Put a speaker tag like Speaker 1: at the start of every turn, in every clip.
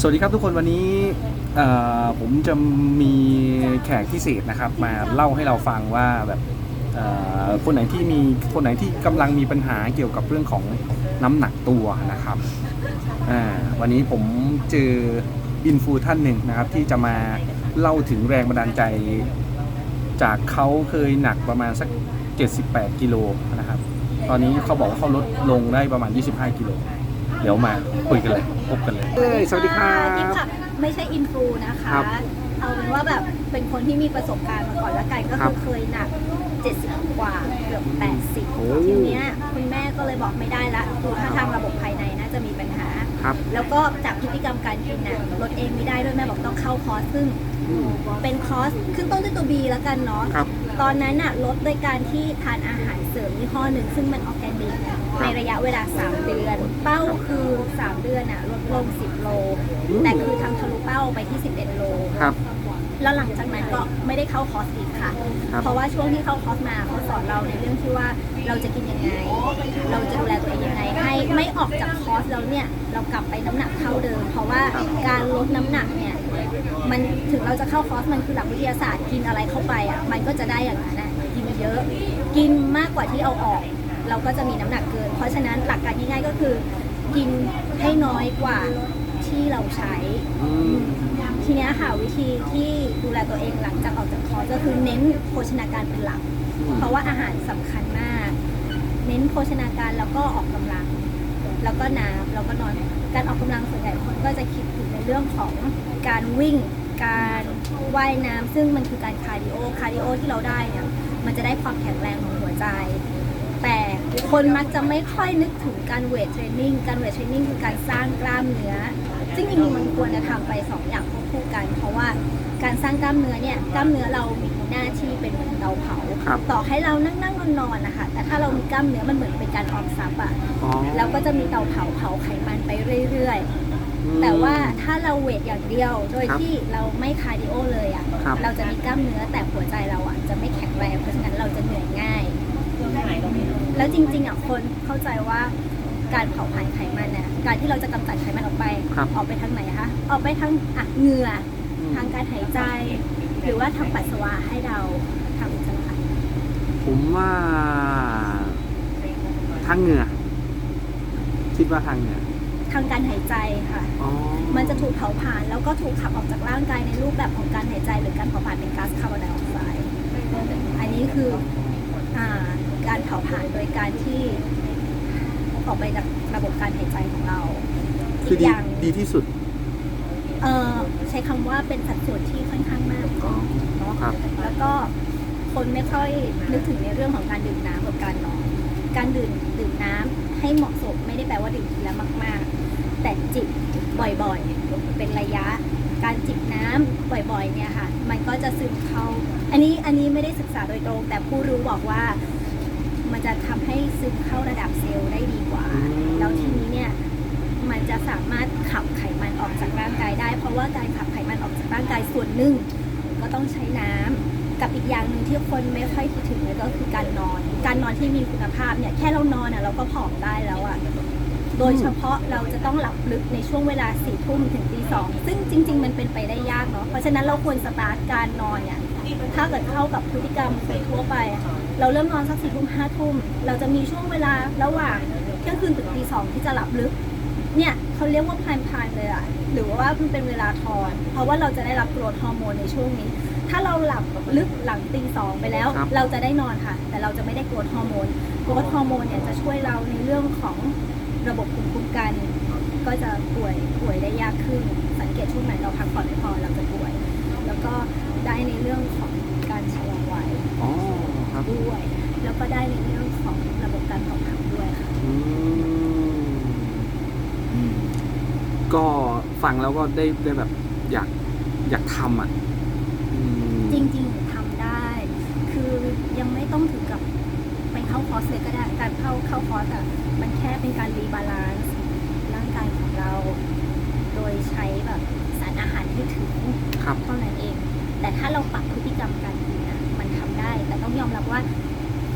Speaker 1: สวัสดีครับทุกคนวันนี้ผมจะมีแขกพิเศษนะครับ มาเล่าให้เราฟังว่าแบบคนไหนที่มีคนไหนที่กำลังมีปัญหาเกี่ยวกับเรื่องของน้ำหนักตัวนะครับวันนี้ผมเจออินฟูท่านหนึ่งนะครับ ที่จะมาเล่าถึงแรงบันดาลใจ จากเขาเคยหนักประมาณสัก 78 กิโลนะครับ ตอนนี้เขาบอกว่าเขาลดลงได้ประมาณ 25 กิโล เดี๋ยวมาคุยกันเลยพบกันเลยเอ้ยสวัสดีครั
Speaker 2: กิ๊
Speaker 1: บ
Speaker 2: ค่ะไม่ใช่อินฟูนะคะ
Speaker 1: ครับ
Speaker 2: เอาเป็นว่าแบบเป็นคนที่มีประสบการณ์มาก่อนละกันก็
Speaker 1: ครั
Speaker 2: คื
Speaker 1: บ
Speaker 2: อเคยหนัก 70 กว่าเกือบ
Speaker 1: โอ้
Speaker 2: 80ทีเนี้ยคุณแม่ก็เลยบอกไม่ได้ละคือถ้าทางระบบภายในน่าจะมีปัญหา
Speaker 1: ครับ
Speaker 2: แล้วก็จากพฤติกรรมการกินน่ะลดเองไม่ได้ด้วยแม่บอกต้องเข้าคอร์สซึ่ง
Speaker 1: อืม
Speaker 2: เป็นคอร์สขึ้นต้นด้วยตัว B แล้วกันเนาะ
Speaker 1: ครับ
Speaker 2: ตอนนั้นน่ะลดโดยการที่ทานอาหารเสริมยี่ห้อหนึ่งซึ่งมันออร์แกนิกในระยะเวลา 3 เดือน เป้าคือ 3 เดือนน่ะลดลง 10 โล
Speaker 1: อืม
Speaker 2: แต่คือทำทะลุเป้าไปที่ 11 โล
Speaker 1: ครับ
Speaker 2: แล้วหลังจากนั้นก็ไม่ได้เข้าคอร์สอีกค่ะ
Speaker 1: ครับ
Speaker 2: เพราะว่าช่วงที่เข้าคอร์สมาเขาสอนเราในเรื่องที่ว่าเราจะกินยังไง เราจะดูแลตัวเองยังไงให้ไม่ออกจากคอร์สแล้วเนี่ยเรากลับไปน้ำหนักเท่าเดิม เพราะว่าการลดน้ำหนักเนี่ย มันถึงเราจะเข้าคอร์สมันคือหลักวิทยาศาสตร์กินอะไรเข้าไปอะมันก็จะได้อย่างนั้นนะกินเยอะ กินมากกว่าที่เอาออก เราก็จะมีน้ำหนักเกิน เพราะฉะนั้นหลักการง่ายๆก็คือ กินให้น้อยกว่าที่เราใช้
Speaker 1: อืม
Speaker 2: ทีเนี้ยค่ะวิธีที่ดูแลตัวเองหลังจากออกจากคอร์สก็คือเน้นโภชนาการเป็นหลัก เพราะว่าอาหารสำคัญมาก เน้นโภชนาการแล้วก็ออกกำลัง แล้วก็น้ำแล้วก็นอนการออกกำลังส่วนใหญ่คนก็จะคิดถึงใน เรื่องของการวิ่ง การว่ายน้ำซึ่งมันคือการคาร์ดิโอคาร์ดิโอที่เราได้เนี่ยมันจะได้ความแข็งแรงของหัวใจ แต่คนมักจะไม่ค่อยนึกถึงการเวทเทรนนิ่งการเวทเทรนนิ่งคือการสร้างกล้ามเนื้อซึ่งจริงๆมันควรจะทำไปสองอย่างควบคู่กัน เพราะว่าการสร้างกล้ามเนื้อเนี่ยกล้ามเนื้อเรามีหน้าที่เป็นเหมือนเตาเผา
Speaker 1: ครับ
Speaker 2: ต่อให้เรานั่งนั่งนอนนอนๆนะคะแต่ถ้าเรามีกล้ามเนื้อมันเหมือนเป็นการออมทรัพย์อะ
Speaker 1: อ๋อ
Speaker 2: แล้วก็จะมีเตาเผาเผาไขมันไปเรื่อยๆ แต่ว่าถ้าเราเวทอย่างเดียว โดย
Speaker 1: ครับ
Speaker 2: ที่เราไม่คาร์ดิโอเลยอะ
Speaker 1: ครับ
Speaker 2: เราจะมีกล้ามเนื้อแต่หัวใจเราอะจะไม่แข็งแรง เพราะฉะนั้นเราจะเหนื่อยง่าย แล้วจริง ๆอะคนเข้าใจว่าการเผาผลาญไขมันเนี่ยการที่เราจะกำจัดไขมันออกไป
Speaker 1: ครับ
Speaker 2: ออกไปทางไหนคะ ออกไปทางอะเหงื่อ
Speaker 1: อืม
Speaker 2: ทางการหายใจ หรือว่าทางปัสสาวะให้เราทางอุจจาระ
Speaker 1: ผมว่าทางเหงื่อ คิดว่าทางเหงื่อ
Speaker 2: ทางการหายใจค่ะ
Speaker 1: อ๋อ
Speaker 2: มันจะถูกเผาผลาญแล้วก็ถูกขับออกจากร่างกายในรูปแบบของการหายใจ หรือการเผาผลาญเป็นก๊าซคาร์บอนไดออกไซด์อันนี้คืออาการเผาผลาญโดยการที่ออกไปจากระบบการหายใจของเรา
Speaker 1: คือ
Speaker 2: อีก
Speaker 1: ดี
Speaker 2: อย่าง
Speaker 1: ดีที่สุด
Speaker 2: เออใช้คำว่าเป็นสัดส่วนที่ค่อนข้างมากเนาะ
Speaker 1: ครับ
Speaker 2: แล้วก็คนไม่ค่อยนึกถึงในเรื่องของการดื่มน้ำกับการนอนการดื่มดื่มน้ำให้เหมาะสมไม่ได้แปลว่าดื่มทีละมาก ๆ แต่จิบบ่อยๆ เป็นระยะ การจิบน้ำบ่อยๆเนี่ยค่ะ มันก็จะซึมเข้า อันนี้อันนี้ไม่ได้ศึกษาโดยตรง แต่ผู้รู้บอกว่ามันจะทำให้ซึมเข้าระดับเซลล์ได้ดีกว่า
Speaker 1: อืม
Speaker 2: แล้วทีนี้เนี่ยมันจะสามารถขับไขมันออกจากร่างกายได้ เพราะว่าการขับไขมันออกจากร่างกายส่วนหนึ่งก็ต้องใช้น้ำกับอีกอย่างหนึ่งที่คนไม่ค่อยคิดถึงเลยก็คือการนอน การนอนที่มีคุณภาพเนี่ยแค่เรานอนอะเราก็ผอมได้แล้วอะ โดยเฉพาะเราจะต้องหลับลึกในช่วงเวลาสี่ทุ่มถึงตีสองซึ่งจริง ๆ มันเป็นไปได้ยากเนาะเพราะฉะนั้นเราควรสตาร์ทการนอนเนี่ยถ้าเกิดเข้ากับพฤติกรรมไปทั่วไปอะเราเริ่มนอนสักสี่ทุ่มห้าทุ่มเราจะมีช่วงเวลาระหว่างเที่ยงคืนถึงตีสองที่จะหลับลึกเนี่ยเขาเรียกว่าพายพายเลยอะหรือว่ามันเป็นเวลาทอน เพราะว่าเราจะได้รับโกรทฮอร์โมนในช่วงนี้ ถ้าเราหลับลึกหลังตีสองไปแล้ว
Speaker 1: ครับ
Speaker 2: เราจะได้นอนค่ะ แต่เราจะไม่ได้โกรทฮอร์โมนโกรทฮอร์โมนเนี่ยจะช่วยเราในเรื่องของ ระบบภูมิคุ้มกัน ก็จะป่วยป่วยได้ยากขึ้น สังเกตช่วงไหนเราพักผ่อนไม่พอเราจะป่วย แล้วก็ได้ในเรื่องของการชะลอวัย
Speaker 1: อ๋อครับ
Speaker 2: ด้วย แล้วก็ได้ในเรื่องของระบบการเผาผลาญด้วยค่ะ
Speaker 1: อืมอืมก็ฟังแล้วก็ได้ได้แบบอยากอยากทำอะอืม
Speaker 2: จริงๆหนูทำได้ คือยังไม่ต้องถึงกับไปเข้าค อร์สเลยก็ได้ การเข้าเข้าคอร์สอะมันแค่เป็นการรีบาลานซ์ร่างกายของเรา โดยใช้แบบสารอาหารที่ถึง
Speaker 1: ครับ
Speaker 2: เท่านั้นเอง แต่ถ้าเราปรับพฤติกรรมการกินอะมันทำได้ แต่ต้องยอมรับว่า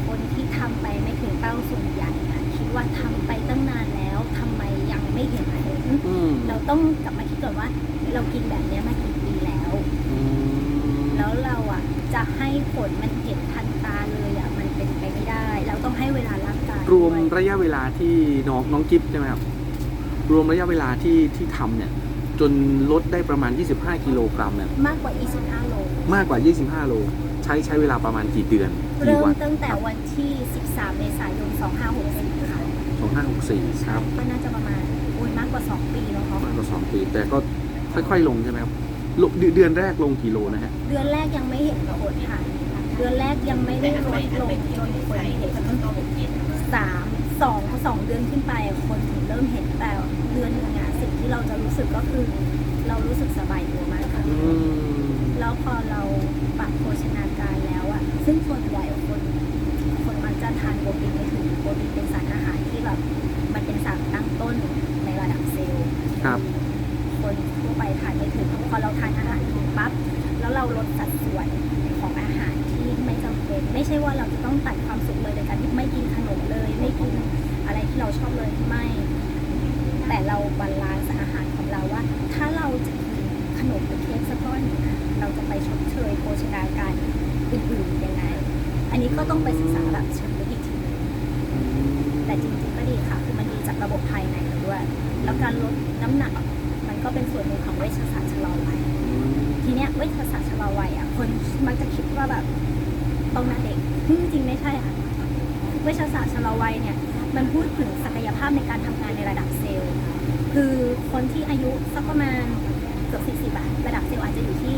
Speaker 2: คนที่ทำไปไม่ถึงเป้าส่วนใหญ่อะคิดว่าทำไปตั้งนานแล้วทำไมยังไม่เห็นผล
Speaker 1: อืม
Speaker 2: เราต้องกลับมาคิดก่อนว่า เรากินแบบเนี้ยมากี่ปีแล้ว
Speaker 1: อืม
Speaker 2: แล้วเราอะจะให้ผลมันเห็นทัน ร่างกาย
Speaker 1: รวม
Speaker 2: ด้วย
Speaker 1: ระยะเวลาที่น้องน้องกิฟใช่ไหมครับรวมระยะเวลาที่ที่ทำเนี่ย จนลดได้ประมาณ 25 กิโลกรัมเนี่ย
Speaker 2: มากกว่า 25 โล
Speaker 1: มากกว่า 25 โล ใช้ใช้เวลาประมาณกี่เดือนกี่
Speaker 2: เริ่ม
Speaker 1: วัน
Speaker 2: ตั้งแต่วันที่ 13 เมษายน 2564 ค่ะ
Speaker 1: 2564ครับ
Speaker 2: ก็น่าจะประมาณโอ้ยมากกว่า 2 ปีแล้วเนาะ
Speaker 1: มากกว่า2ปี แต่ก็ค่อยๆลงใช่ไหมครับลงเดือนเดือนแรกลงกี่โลนะฮะ
Speaker 2: เดือนแรกยังไม่เห็นผลค่ะ เดือนแรกยังไม่ได้ลดลงจนคนเห็น สามสองสองเดือนขึ้นไปคนถึงเริ่มเห็นแต่เดือนหนึ่งอะสิ่งที่เราจะรู้สึกก็คือ เรารู้สึกสบายตัวมากค่ะ
Speaker 1: อืม
Speaker 2: แล้วพอเราปรับโภชนาการแล้วอะซึ่งส่วนใหญ่คนคนมักจะทานโปรตีนไม่ถึงโปรตีนเป็นสารอาหารที่แบบมันเป็นสารตั้งต้นในระดับเซลล์
Speaker 1: ครับ
Speaker 2: คนทั่วไปทานไม่ถึงพอเราทานอาหารถึงปั๊บแล้วเราลดสัดส่วนของอาหารที่ไม่จำเป็น ไม่ใช่ว่าเราจะต้องตัด ก็ต้องไปศึกษาแบบเชิงลึกอีกทีหนึงแต่จริงๆก็ดีค่ะ คือมันดีจากระบบภายในเราด้วย แล้วการลดน้ำหนักมันก็เป็นส่วนหนึ่งของเวชศาสตร์ชะลอวัยทีเนี้ยเวชศาสตร์ชะลอวัยอะคนมักจะคิดว่าแบบต้องหน้าเด็กซึ่งจริงไม่ใช่ค่ะเวชศาสตร์ชะลอวัยเนี่ยมันพูดถึงศักยภาพในการทำงานในระดับเซลล์ คือคนที่อายุสักประมาณเกือบ40อะระดับเซลล์อาจจะอยู่ที่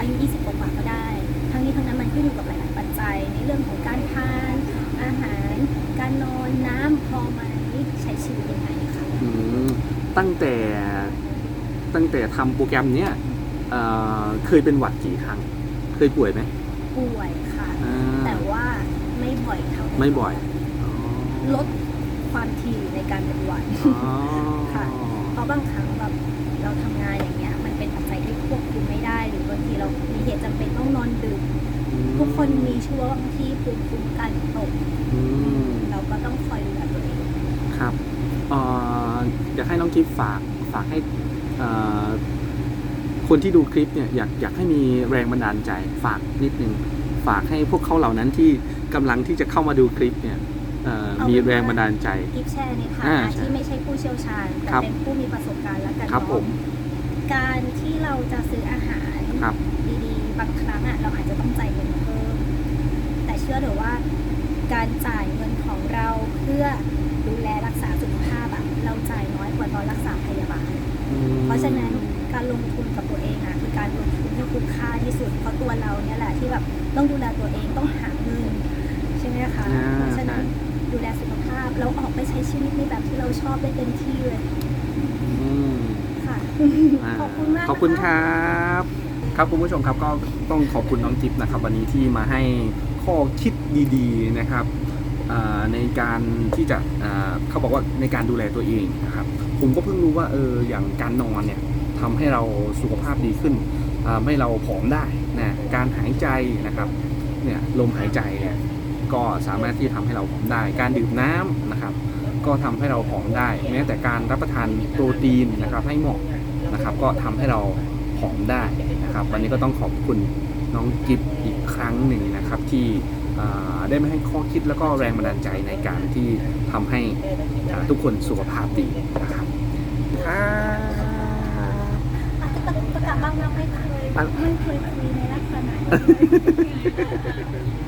Speaker 2: อายุ 20กว่าก็ได้ ทั้งนี้ทั้งนั้นมันขึ้นอยู่กับหลาย ๆ ปัจจัย ในเรื่องของการทาน อาหาร การนอน น้ำพอไหมใช้ชีวิตยังไงค่ะ
Speaker 1: อืม ตั้งแต่ตั้งแต่ทำโปรแกรมเนี้ยเอ่อเคยเป็นหวัดกี่ครั้ง เคยป่วยไหม
Speaker 2: ป่วยค่ะ
Speaker 1: อ่า
Speaker 2: แต่ว่าไม่บ่อยเท่า
Speaker 1: ไม่บ่อย
Speaker 2: ลดความถี่ในการเป็นหวัด
Speaker 1: อ๋อ
Speaker 2: ค่ะ เพราะบางครั้งแบบเราทำงานอย่างเงี้ย มันเป็นปัจจัยที่ควบคุมไม่ได้ หรือบางทีเรามีเหตุจำเป็นต้องนอนดึก ทุกคนมีช่วงที่ภูมิคุ้มกันตก
Speaker 1: อืม
Speaker 2: เราก็ต้องคอยดูแลตัวเอง
Speaker 1: ครับเอ่ ออยากให้น้องกิฟฝากฝากให้เอ่อคนที่ดูคลิปเนี่ยอยากอยากให้มีแรงบันดาลใจฝากนิดนึงฝากให้พวกเขาเหล่านั้นที่กำลังที่จะเข้ามาดูคลิปเนี่ยเอ่อมีแรงบันดาลใจ
Speaker 2: กิฟแชร์ในฐา
Speaker 1: อ่า
Speaker 2: นะ
Speaker 1: ใช่
Speaker 2: ที่ไม่ใช่ผู้เชี่ยวชาญแต่
Speaker 1: ครับ
Speaker 2: เป็นผู้มีประสบการณ์แล้วกัน
Speaker 1: ครับ
Speaker 2: เนาะ
Speaker 1: ผม
Speaker 2: การที่เราจะซื้ออาหาร
Speaker 1: ครับ
Speaker 2: ดีๆบางครั้งอะเราอาจจะต้องจ่ายเงินเพิ่มแต่เชื่อเถอะว่าการจ่ายเงินของเราเพื่อดูแลรักษาสุขภาพอะเราจ่ายน้อย เพราะตัวเราเนี่ยแหละที่แบบต้องดูแลตัวเองต้องหาเงินใช่ไหมคะ
Speaker 1: อ่า
Speaker 2: เพราะฉะนั้นดูแลสุขภาพเราออกไปใช้ชีวิตในแบบที่เราชอบได้เต็มที่เลย
Speaker 1: อืม
Speaker 2: ค่ะ
Speaker 1: อ่า
Speaker 2: ขอบคุณมาก
Speaker 1: ขอบคุณ
Speaker 2: นะะ
Speaker 1: ครับครับคุณผู้ชมครับก็ต้องขอบคุณน้องจิ๊บนะครับ วันนี้ที่มาให้ข้อคิดดีๆนะครับอ่าในการที่จะอ่าเขาบอกว่าในการดูแลตัวเองนะครับ ผมก็เพิ่งรู้ว่าเอออย่างการนอนเนี่ยทำให้เราสุขภาพดีขึ้น อ่าให้เราผอมได้นะการหายใจนะครับเนี่ยลมหายใจเนี่ยก็สามารถที่ทำให้เราผอมได้ การดื่มน้ำนะครับ ก็ทำให้เราผอมได้แม้แต่การรับประทานโปรตีนนะครับให้เหมาะนะครับ ก็ทำให้เราผอมได้นะครับ วันนี้ก็ต้องขอบคุณน้องกิฟอีกครั้งหนึ่งนะครับที่ได้มาให้ข้อคิดแล้วก็แรงบันดาลใจในการที่ทำให้ทุกคนสุขภาพดีนะครับ ครับ
Speaker 2: อาจจะประกาศบ้างเราไม่เคย
Speaker 1: อะ
Speaker 2: ไม่เคยคุยในลักษณะนี้